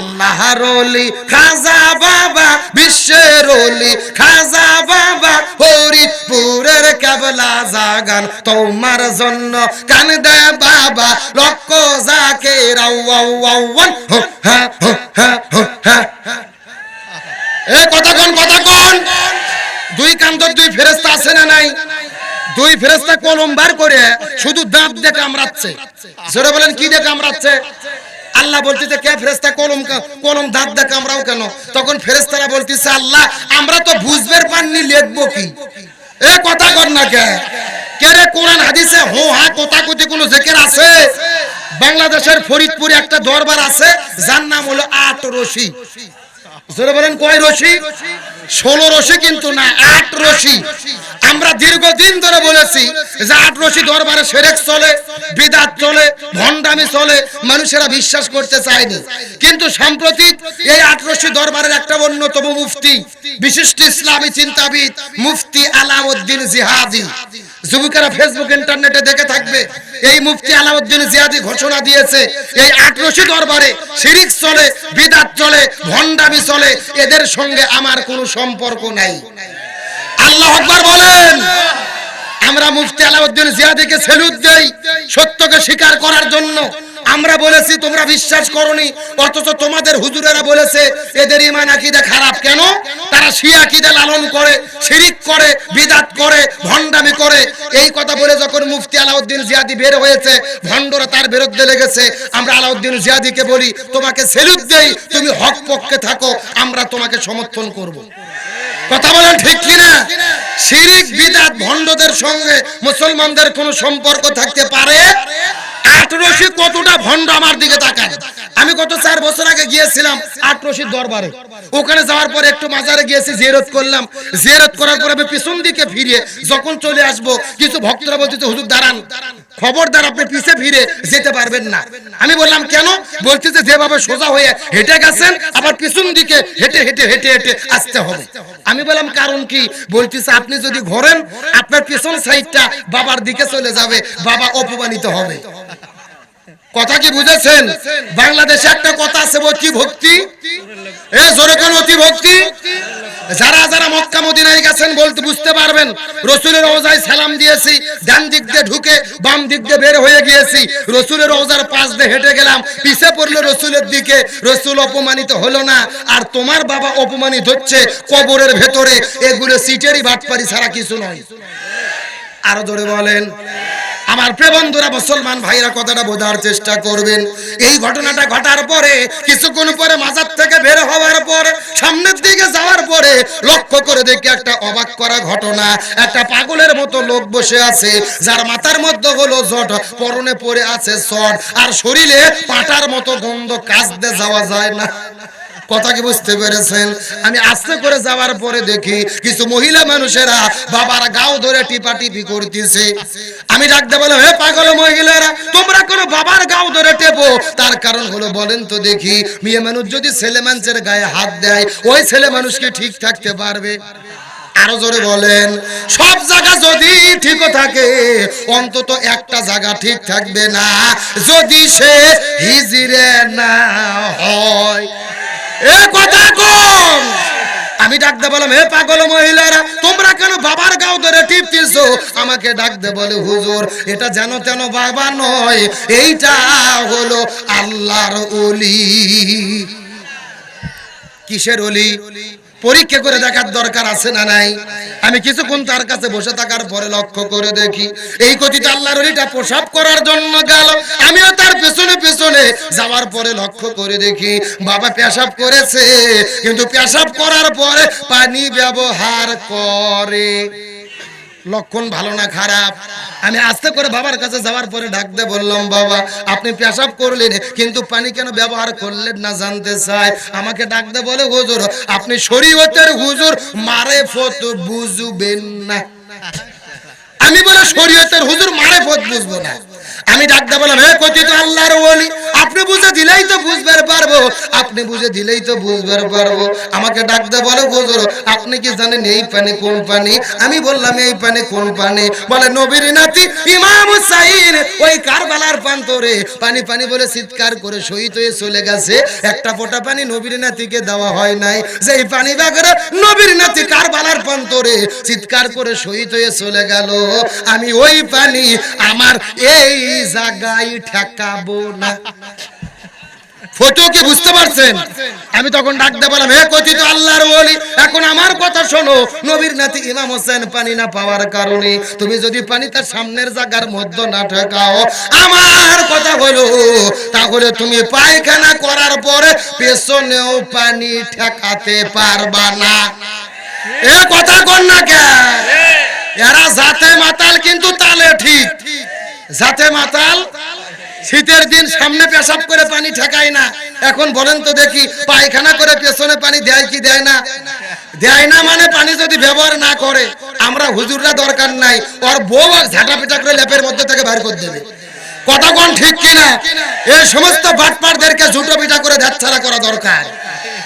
আল্লাহর অলি খাজা বাবা, বিশ্বের অলি। খাজা বাবা, হরিপুরের কেবলা জাগান। তোমার জন্য কান দে বাবা লক্ষ যাকে রাউয়ান হ্যাঁ হ্যাঁ হ্যাঁ এ কথা কথা দুই কান্তর দুই ফেরেস্তা আছে না নাই? দুই ফেরেস্তা কলম বার করে শুধু দাঁত দিয়ে কামড়াচ্ছে। জোরে বলেন, কি দিয়ে কামড়াচ্ছে? আল্লাহ বলতেছে কে ফেরেস্তা কলম কলম দাঁত দেখ আমরাও কেন? তখন ফেরেস্তারা বলতেছে, আল্লাহ, আমরা তো বুঝবের পাননি লেখবো কি? এ, কথা কর না কে? কে রে, কোরআন, হাদিসে হো হা কথা কতি কোনো জেকের আছে? বাংলাদেশের ফরিদপুরে একটা দরবার আছে, যার নাম হলো আট রশি। বলেন, কয় রশি? ষোলো রশি কিন্তু না, আট রশি। আমরা দীর্ঘদিন ধরে বলেছি যে আট রশি দরবারে সেরেক চলে, বিদাত চলে, ভণ্ডামি চলে, মানুষেরা বিশ্বাস করতে চায়নি। কিন্তু সাম্প্রতিক এই আট রশি দরবারের একটা অন্যতম মুফতি, বিশিষ্ট ইসলামী চিন্তাবিদ মুফতি আলাউদ্দিন জিহাদি। যুবকেরা ফেসবুক, ইন্টারনেটে দেখে থাকবে এই মুফতি আলাউদ্দিন জিয়াদি ঘোষণা দিয়েছে, এই আট দরবারে শিরিক চলে, বিদাত চলে, ভণ্ডামি চলে, এদের সঙ্গে আমার কোনো সম্পর্ক নাই। আল্লাহ আকবার বলেন, আমরা মুফতি আলাউদ্দিন জিয়াদিকে সেলুট দেই সত্যকে স্বীকার করার জন্য। আমরা বলেছি, তোমরা বিশ্বাস করনি, অথচ তোমাদের হুজুরেরা বলেছে, এদের ইমান আকীদা খারাপ কেন? তারা শিয়া আকীদা লালন করে, শিরিক করে, বিদাত করে, ভণ্ডামি করে। এই কথা বলে যখন মুফতি আলাউদ্দিন জিয়াদি বের হয়েছে, ভণ্ডরা তার বিরুদ্ধে লেগেছে। আমরা আলাউদ্দিন জিয়াদিকে বলি, তোমাকে সেলুট দেই, তুমি হক পক্ষে থাকো, আমরা তোমাকে সমর্থন করব। কথা বলেন ঠিক কিনা? শিরিক, বিদাত, ভণ্ডদের সঙ্গে মুসলমানদের কোনো সম্পর্ক থাকতে পারে? আট রশি কতটা ভণ্ড আমার দিকে তাকায়? আমি গত চার বছর আগে গিয়েছিলাম আট রশির দরবারে। ওখানে যাওয়ার পরে একটু মাজারে গিয়েছি জেরত করলাম। জেরত করার পরে আমি পিছন দিকে ফিরে যখন চলে আসব, কিছু ভক্তরা বলতেছে হুজুর, দাঁড়ান। খবরদার আপনি পিছে ফিরে যেতে পারবেন না। আমি বললাম, কেন? বলতেছে যেভাবে সোজা হয়ে হেঁটে গেছেন, আবার পিছন দিকে হেঁটে হেঁটে হেঁটে হেঁটে আসতে হবে। আমি বললাম, কারণ কি? বলতেছে আপনি যদি ঘোরেন, আপনার পিছন সাইডটা বাবার দিকে চলে যাবে, বাবা অপমানিত হবে। কথা কি বুঝেছেন? বাংলাদেশে একটা কথা আছে, অতি ভক্তি। এ, জোরে কোন অতি ভক্তি? যারা যারা মক্কা, মদিনায় গেছেন বলতে বুঝতে পারবেন, রসুলের রওজায় সালাম দিয়েছি, ডান দিক দিয়ে ঢুকে বাম দিক দিয়ে বের হয়ে গিয়েছি, রসুলের রওজার পাশ দিয়ে হেঁটে গেলাম, পিছে পড়ল রসুলের দিকে, রসুল অপমানিত হলো না, আর তোমার বাবা অপমানিত হচ্ছে কবরের ভেতরে, এগুলো সিটেরই বাটপারি ছাড়া কিছু নয়। আরও জোরে বলেন। আমার প্রিয় বন্ধুরা, মুসলমান ভাইরা, কথাটা বোঝার চেষ্টা করবেন। এই ঘটনাটা ঘটার পরে, কিছুক্ষণ পরে মাজার থেকে বের হওয়ার পর, সামনের দিকে যাওয়ার পরে লক্ষ্য করে দেখি একটা অবাক করা ঘটনা। একটা পাগলের মতো লোক বসে আছে, যার মাথার মধ্যে হলো জট, পরনে পরে আছে শট আর শরীরে পাটার মতো গন্ধ কাজতে যাওয়া যায় না। কথা কি বুঝতে পেরেছেন? আমি আস্তে করে যাওয়ার পরে দেখি কিছু মহিলা মানুষেরা বাবার গাও ধরে টিপা টিপি করতেছে। আমি ডাকতে বলো হে পাগল মহিলারা, তোমরা কোনো বাবার গাও ধরে টেপো? তার কারণ হলো, বলেন তো দেখি, মেয়ে মানুষ যদি ছেলে মানুষের গায়ে হাত দেয়, ওই ছেলে মানুষকে ঠিক থাকতে পারবে? আরও জোরে বলেন, সব জায়গা যদি ঠিক থাকে, অন্তত একটা জায়গা ঠিক থাকবে না। যদি সে হিজিরে না হয় আমি ডাকতে বললাম হে পাগল মহিলারা, তোমরা কেন বাবার গাও ধরে টিপতেছো? আমাকে ডাকতে বলে, হুজুর, এটা যেন তেন বাবা নয়, এইটা হলো আল্লাহর অলি কিসের অলি পরীক্ষা করে দেখার দরকার আছে না নাই? আমি কিছুক্ষণ তার কাছে বসে থাকার পরে লক্ষ্য করে দেখি, এই কথিত আল্লাহর ওলিটা প্রসাব করার জন্য গেল। আমিও তার পেছনে পেছনে যাওয়ার পরে লক্ষ্য করে দেখি, বাবা পেশাব করেছে, কিন্তু পেশাব করার পরে পানি ব্যবহার করে। লক্ষণ ভালো না খারাপ? আমি আস্তে করে বাবার কাছে যাওয়ার পরে ডাকতে বললাম, বাবা, আপনি পেশাব করলেন, কিন্তু পানি কেন ব্যবহার করলেন না জানতে চাই? আমাকে ডাকতে বলে, হুজুর, আপনি শরীয়তের হুজুর, মারে ফত বুঝবেন না। আমি বলে, শরীয়তের হুজুর, মারে ফত বুঝব না। আমি ডাকতে বললাম, হে কথিত আল্লাহর দিলেই তো বুঝবে পারব। আপনি বুঝে দিলেই তো বুঝবে পারব। আমাকে ডাকতে বলে হুজুর, আপনি কি জানেন এই পানি কোন পানি? আমি বললাম, এই পানি কোন পানি? বলে, নবীর নাতি ইমাম হুসাইন, ওই কারবালার প্রান্তরে। পানি পানি বলে চিৎকার করে শহীদ হয়ে চলে গেছে। একটা ফোঁটা পানি নবীর নাতিকে দেওয়া হয় নাই। যেই পানি বাগরে নবীর নাতি কারবালার প্রান্তরে চিৎকার করে শহীদ হয়ে চলে গেল। আমি ওই পানি আমার এই জায়গায় ঠেকাবো না। ফটো কি বুঝতে পারছেন? আমি তখন ডাকতে বললাম, হে কথিত আল্লাহর ওলি, এখন আমার কথা শোনো। নবীর নাতি ইমাম হোসেন পানি না পাওয়ার কারণে তুমি যদি পানি তার সামনের জায়গার মধ্যে না ঠেকাও, আমার কথা হলো তাহলে তুমি পায়খানা করার পরে পেছনেও পানি ঠেকাতে পারবা না। এ কথা কর না কে? এরা জাতে মাতাল কিন্তু তালে ঠিক। জাতে মাতাল শীতের দিন সামনে পেশাব করে পানি ঠেকায় না। এখন বলেন তো দেখি, পায়খানা করে পেছনে পানি দেয় কি দেয় না? দেয় না মানে পানি যদি ব্যবহার না করে, আমরা হুজুররা দরকার নাই। ওর বউ আর ঝাঁটা পিটা করে লেপের মধ্যে থেকে বের করে দেবে। কথা কোন ঠিক কিনা? এই সমস্ত বাটপারদেরকে জুটো পিটা করে ধাত ছাড়া করা দরকার।